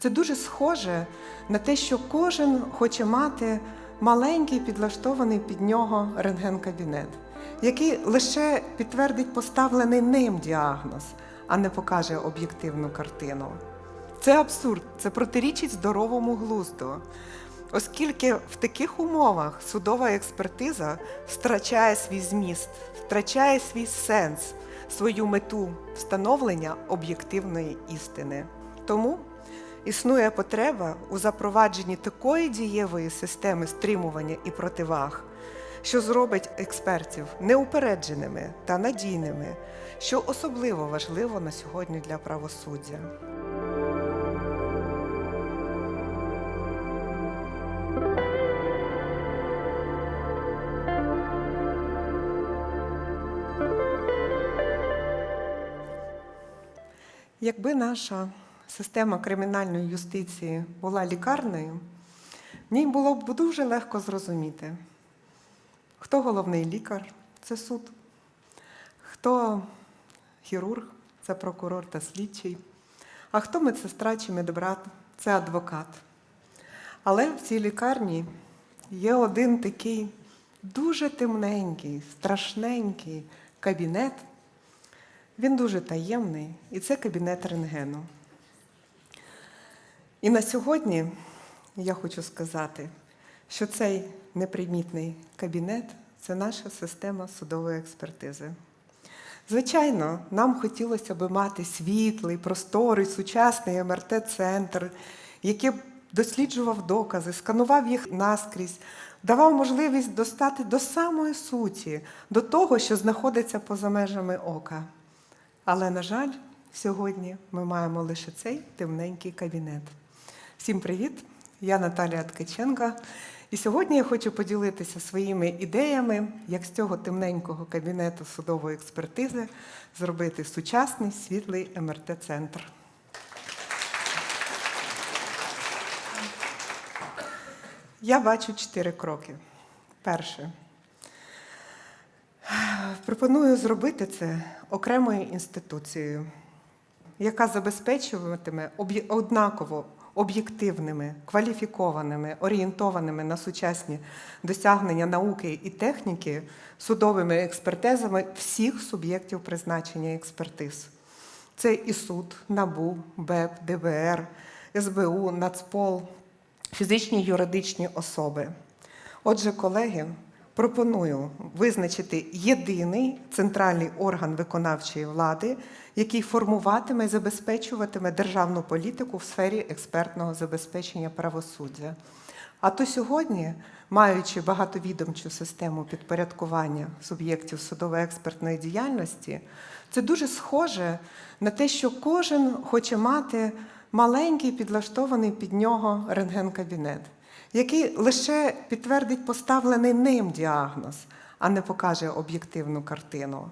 Це дуже схоже на те, що кожен хоче мати маленький підлаштований під нього рентген-кабінет, який лише підтвердить поставлений ним діагноз, а не покаже об'єктивну картину. Це абсурд, це протирічить здоровому глузду. Оскільки в таких умовах судова експертиза втрачає свій зміст, втрачає свій сенс, свою мету встановлення об'єктивної істини. Тому існує потреба у запровадженні такої дієвої системи стримування і противаг, що зробить експертів неупередженими та надійними, що особливо важливо на сьогодні для правосуддя. Якби наша система кримінальної юстиції була лікарнею, в ній було б дуже легко зрозуміти, хто головний лікар це суд, хто хірург це прокурор та слідчий, а хто медсестра чи медбрат це адвокат. Але в цій лікарні є один такий дуже темненький, страшненький кабінет. Він дуже таємний, і це кабінет рентгену. І на сьогодні я хочу сказати, що цей непримітний кабінет це наша система судової експертизи. Звичайно, нам хотілося б мати світлий, просторий, сучасний МРТ-центр, який б досліджував докази, сканував їх наскрізь, давав можливість достати до самої суті, до того, що знаходиться поза межами ока. Але, на жаль, сьогодні ми маємо лише цей темненький кабінет. Всім привіт! Я Наталія Ткаченка. І сьогодні я хочу поділитися своїми ідеями, як з цього темненького кабінету судової експертизи зробити сучасний світлий МРТ-центр. Я бачу чотири кроки. Перше. Пропоную зробити це окремою інституцією, яка забезпечуватиме однаково об'єктивними, кваліфікованими, орієнтованими на сучасні досягнення науки і техніки судовими експертизами всіх суб'єктів призначення експертиз. Це і суд, НАБУ, БЕП, ДБР, СБУ, Нацпол, фізичні й юридичні особи. Отже, колеги, пропоную визначити єдиний центральний орган виконавчої влади, який формуватиме і забезпечуватиме державну політику в сфері експертного забезпечення правосуддя. А то сьогодні, маючи багатовідомчу систему підпорядкування суб'єктів судово-експертної діяльності, це дуже схоже на те, що кожен хоче мати маленький підлаштований під нього рентген-кабінет, який лише підтвердить поставлений ним діагноз, а не покаже об'єктивну картину.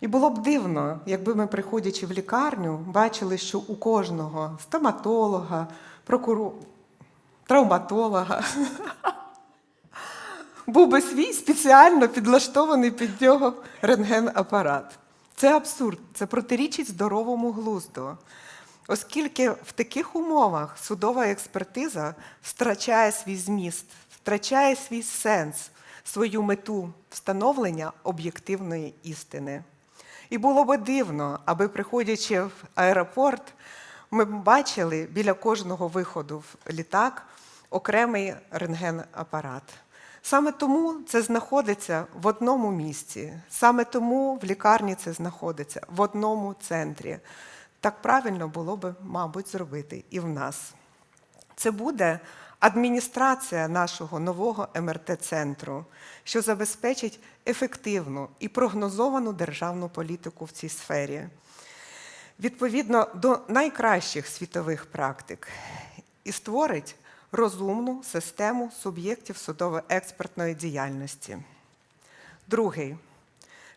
І було б дивно, якби ми, приходячи в лікарню, бачили, що у кожного стоматолога, прокурора, травматолога був би свій спеціально підлаштований під нього рентген-апарат. Це абсурд, це протирічить здоровому глузду. Оскільки в таких умовах судова експертиза втрачає свій зміст, втрачає свій сенс, свою мету встановлення об'єктивної істини. І було би дивно, аби приходячи в аеропорт, ми бачили біля кожного виходу в літак окремий рентген-апарат. Саме тому це знаходиться в одному місці, саме тому в лікарні це знаходиться в одному центрі. Так правильно було би, мабуть, зробити і в нас. Це буде адміністрація нашого нового МРТ-центру, що забезпечить ефективну і прогнозовану державну політику в цій сфері, відповідно до найкращих світових практик, і створить розумну систему суб'єктів судово-експертної діяльності. Другий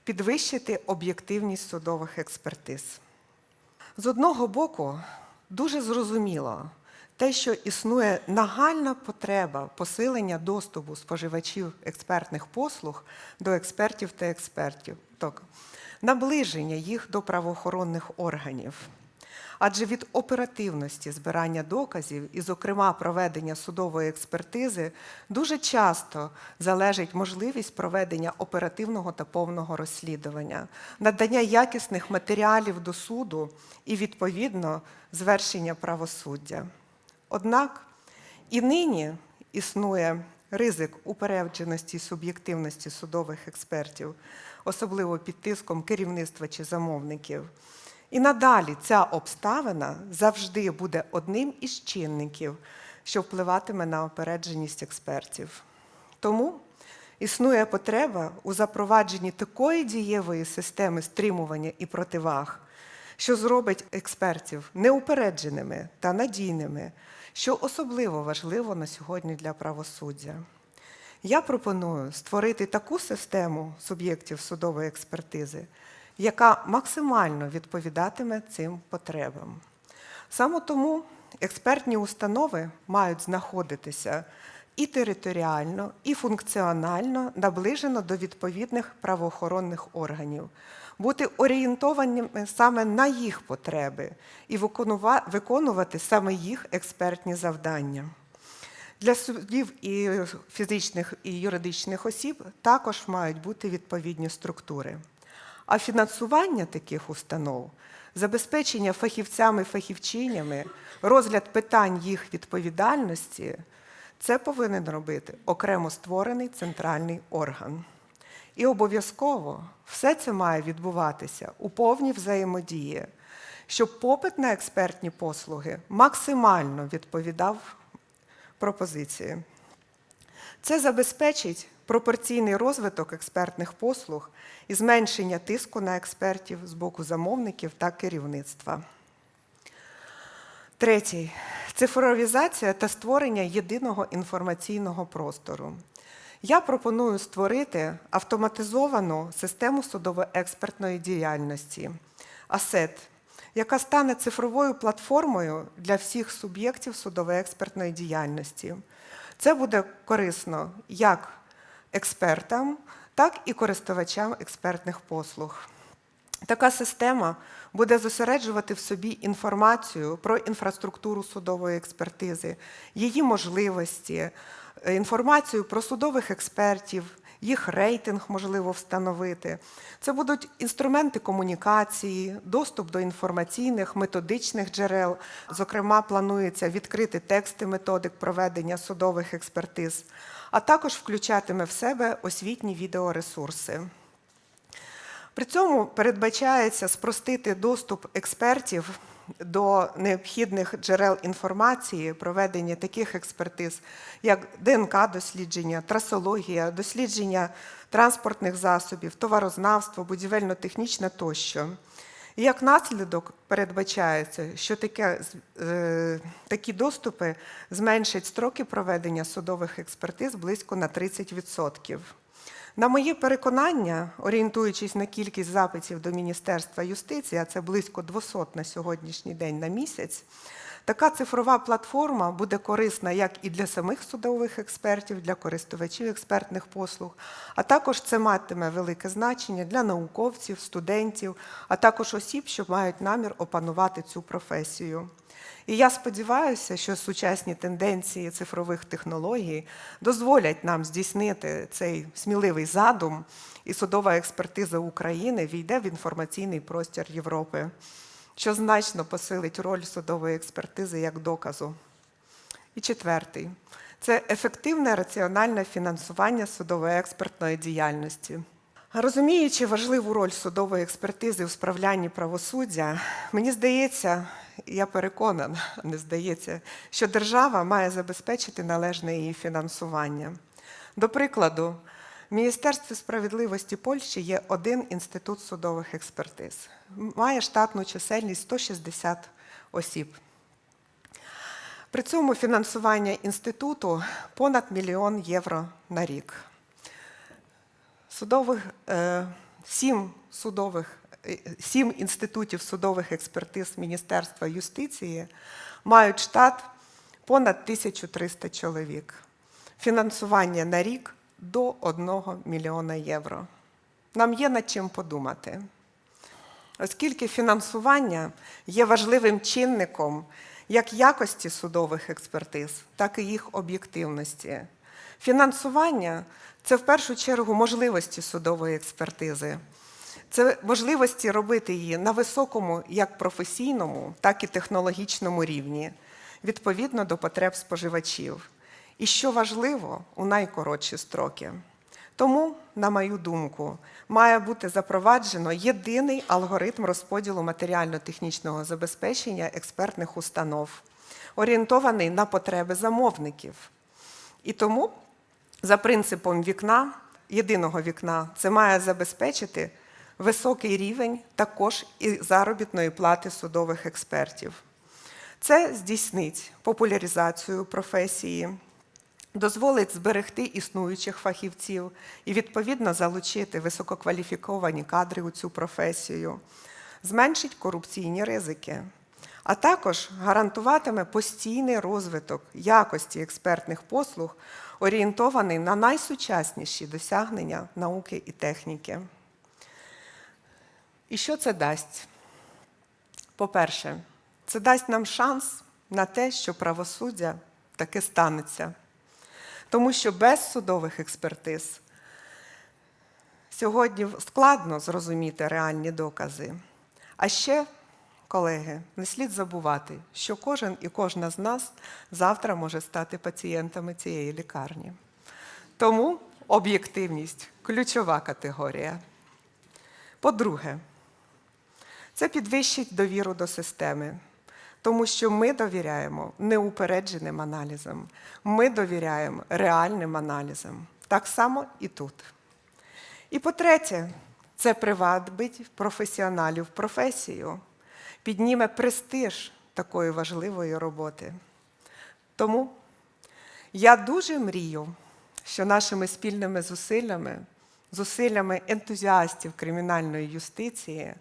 підвищити об'єктивність судових експертиз. З одного боку, дуже зрозуміло те, що існує нагальна потреба посилення доступу споживачів експертних послуг до експертів та експертів, тобто наближення їх до правоохоронних органів. Адже від оперативності збирання доказів і, зокрема, проведення судової експертизи дуже часто залежить можливість проведення оперативного та повного розслідування, надання якісних матеріалів до суду і, відповідно, звершення правосуддя. Однак і нині існує ризик упередженості і суб'єктивності судових експертів, особливо під тиском керівництва чи замовників. І надалі ця обставина завжди буде одним із чинників, що впливатиме на опередженість експертів. Тому існує потреба у запровадженні такої дієвої системи стримування і противаг, що зробить експертів неупередженими та надійними, що особливо важливо на сьогодні для правосуддя. Я пропоную створити таку систему суб'єктів судової експертизи, яка максимально відповідатиме цим потребам. Саме тому експертні установи мають знаходитися і територіально, і функціонально наближено до відповідних правоохоронних органів, бути орієнтованими саме на їх потреби і виконувати саме їх експертні завдання. Для судів і фізичних і юридичних осіб також мають бути відповідні структури. А фінансування таких установ, забезпечення фахівцями-фахівчинями, розгляд питань їх відповідальності це повинен робити окремо створений центральний орган. І обов'язково все це має відбуватися у повній взаємодії, щоб попит на експертні послуги максимально відповідав пропозиції. Це забезпечить пропорційний розвиток експертних послуг і зменшення тиску на експертів з боку замовників та керівництва. Третій цифровізація та створення єдиного інформаційного простору. Я пропоную створити автоматизовану систему судово-експертної діяльності АСЕТ, яка стане цифровою платформою для всіх суб'єктів судово-експертної діяльності. Це буде корисно як експертам, так і користувачам експертних послуг. Така система буде зосереджувати в собі інформацію про інфраструктуру судової експертизи, її можливості, е, інформацію про судових експертів, їх рейтинг можливо встановити. Це будуть інструменти комунікації, доступ до інформаційних, методичних джерел. Зокрема, планується відкрити тексти методик проведення судових експертиз, а також включатиме в себе освітні відеоресурси. При цьому передбачається спростити доступ експертів до необхідних джерел інформації, проведення таких експертиз, як ДНК-дослідження, трасологія, дослідження транспортних засобів, товарознавство, будівельно-технічне тощо. Як наслідок передбачається, що таке, е, такі доступи зменшать строки проведення судових експертиз близько на 30%. На моє переконання, орієнтуючись на кількість запитів до Міністерства юстиції, а це близько 200 на сьогоднішній день на місяць, така цифрова платформа буде корисна як і для самих судових експертів, для користувачів експертних послуг, а також це матиме велике значення для науковців, студентів, а також осіб, що мають намір опанувати цю професію. І я сподіваюся, що сучасні тенденції цифрових технологій дозволять нам здійснити цей сміливий задум, і судова експертиза України війде в інформаційний простір Європи, що значно посилить роль судової експертизи як доказу. І четвертий це ефективне раціональне фінансування судово-експертної діяльності. Розуміючи важливу роль судової експертизи у справлянні правосуддя, мені здається, я переконана, не здається, що держава має забезпечити належне її фінансування. До прикладу, в Міністерстві справедливості Польщі є один інститут судових експертиз, має штатну чисельність 160 осіб. При цьому фінансування інституту понад мільйон євро на рік. Судових, е, сім судових, е, сім інститутів судових експертиз Міністерства юстиції мають штат понад 1300 чоловік. Фінансування на рік до 1 мільйона євро. Нам є над чим подумати. оскільки фінансування є важливим чинником як якості судових експертиз, так і їх об'єктивності. Фінансування це в першу чергу можливості судової експертизи. Це можливості робити її на високому як професійному, так і технологічному рівні, відповідно до потреб споживачів. І що важливо, у найкоротші строки. Тому, на мою думку, має бути запроваджено єдиний алгоритм розподілу матеріально-технічного забезпечення експертних установ, орієнтований на потреби замовників. І тому, за принципом вікна, єдиного вікна, це має забезпечити високий рівень також і заробітної плати судових експертів. Це здійснить популяризацію професії, дозволить зберегти існуючих фахівців і відповідно залучити висококваліфіковані кадри у цю професію, зменшить корупційні ризики, а також гарантуватиме постійний розвиток якості експертних послуг, орієнтований на найсучасніші досягнення науки і техніки. І що це дасть? По-перше, це дасть нам шанс на те, що правосуддя таки станеться. Тому що без судових експертиз сьогодні складно зрозуміти реальні докази. А ще, колеги, не слід забувати, що кожен і кожна з нас завтра може стати пацієнтами цієї лікарні. Тому об'єктивність ключова категорія. По-друге, це підвищить довіру до системи, тому що ми довіряємо неупередженим аналізам, ми довіряємо реальним аналізам. Так само і тут. І по-третє, це привабить професіоналів професію, підніме престиж такої важливої роботи. Тому я дуже мрію, що нашими спільними зусиллями, зусиллями ентузіастів кримінальної юстиції,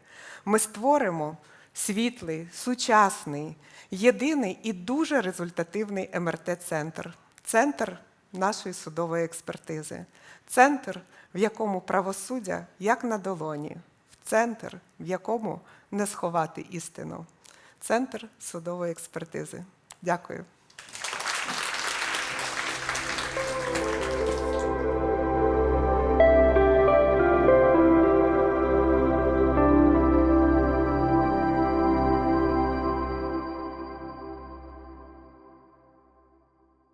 ми створимо світлий, сучасний, єдиний і дуже результативний МРТ-центр центр нашої судової експертизи, центр, в якому правосуддя як на долоні, центр, в якому не сховати істину, центр судової експертизи. Дякую.